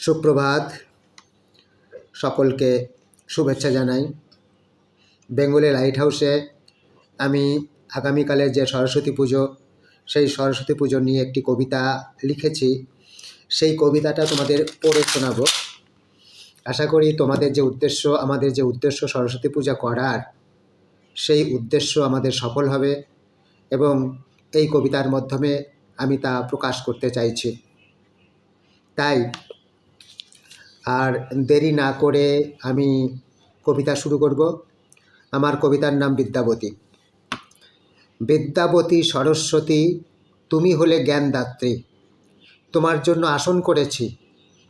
সুপ্রভাত। সকলকে শুভেচ্ছা জানাই। বেঙ্গলি লাইট হাউসে আমি আগামীকালের যে সরস্বতী পুজো, সেই সরস্বতী পুজো নিয়ে একটি কবিতা লিখেছি। সেই কবিতাটা তোমাদের পড়ে শোনাবো। আশা করি তোমাদের যে উদ্দেশ্য, আমাদের যে উদ্দেশ্য সরস্বতী পূজা করার, সেই উদ্দেশ্য আমাদের সফল হবে এবং এই কবিতার মাধ্যমে আমি তা প্রকাশ করতে চাইছি। তাই আর দেরি না করে আমি কবিতা শুরু করব। আমার কবিতার নাম বিদ্যাবতী। বিদ্যাবতী সরস্বতী, তুমি হলে জ্ঞানদাত্রী। তোমার জন্য আসন করেছি,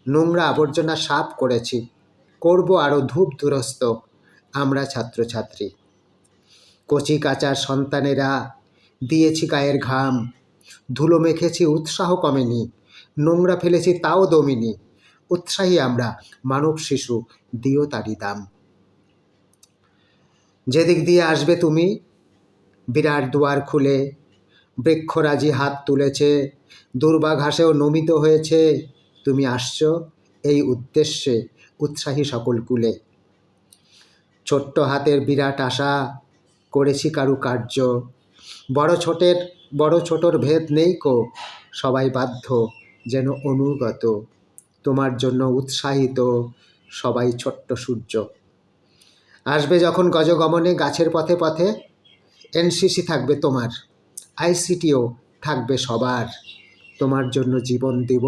নোংরা আবর্জনা সাফ করেছি, করব আরও ধূপ দুরস্ত আমরা ছাত্রছাত্রী। কচি কাচার সন্তানেরা, দিয়েছি গায়ের ঘাম, ধুলো মেখেছি উৎসাহ কমেনি, নোংরা ফেলেছি তাও দমিনি। উৎসাহী আমরা মানব শিশু, দিও তারি দাম। যেদিক দিয়ে আসবে তুমি, বিরাট দুয়ার খুলে বৃক্ষরাজি হাত তুলেছে, দুর্বা ঘাসেও নমিত হয়েছে, তুমি আসছো এই উদ্দেশ্যে উৎসাহী সকল কুলে। ছোট্ট হাতের বিরাট আশা, করেছি কারু কার্য বড় ছোটের, বড় ছোটর ভেদ নেই কো, সবাই বাধ্য যেন অনুগত। তোমার জন্য উৎসাহিত সবাই ছোট্ট সূর্য। আসবে যখন গজগমনে, গাছের পথে পথে এনসিসি থাকবে তোমার, আইসিটিও থাকবে সবার। তোমার জন্য জীবন দিব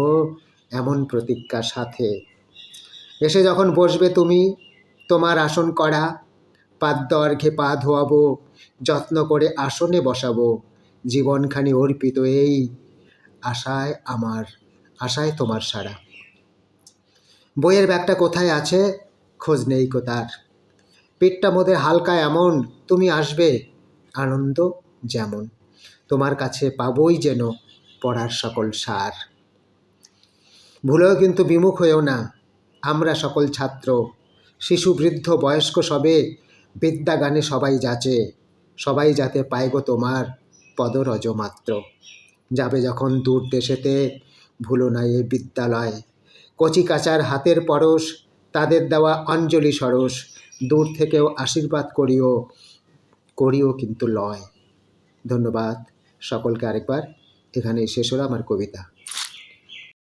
এমন প্রতিজ্ঞার সাথে। এসে যখন বসবে তুমি, তোমার আসন করা পাদ্য অর্ঘে পা ধোয়াবো, যত্ন করে আসনে বসাবো, জীবনখানি অর্পিত এই আশায় আমার, আশায় তোমার সারা। বইয়ের ব্যাগটা কোথায় আছে? খোঁজ নেই কো তার। পেটটা মোদের হালকা এমন, তুমি আসবে। আনন্দ যেমন, তোমার কাছে পাবই যেন পড়ার সকল সার। ভুলেও কিন্তু বিমুখ হয়েও না, আমরা সকল ছাত্র। শিশু, বৃদ্ধ, বয়স্ক সবে বিদ্যা গানে সবাই যাচে, সবাই যাতে পায় গো তোমার পদরজ মাত্র। যাবে যখন দূর দেশেতে, ভুলো না এ বিদ্যালয়। কচি কাচার হাতের পরশ, তাদের দেওয়া অঞ্জলি সরস, দূর থেকেও আশীর্বাদ করিও করিও কিন্তু লয়। ধন্যবাদ। সকলকে আরেকবার। এখানেই শেষ হলো আমার কবিতা।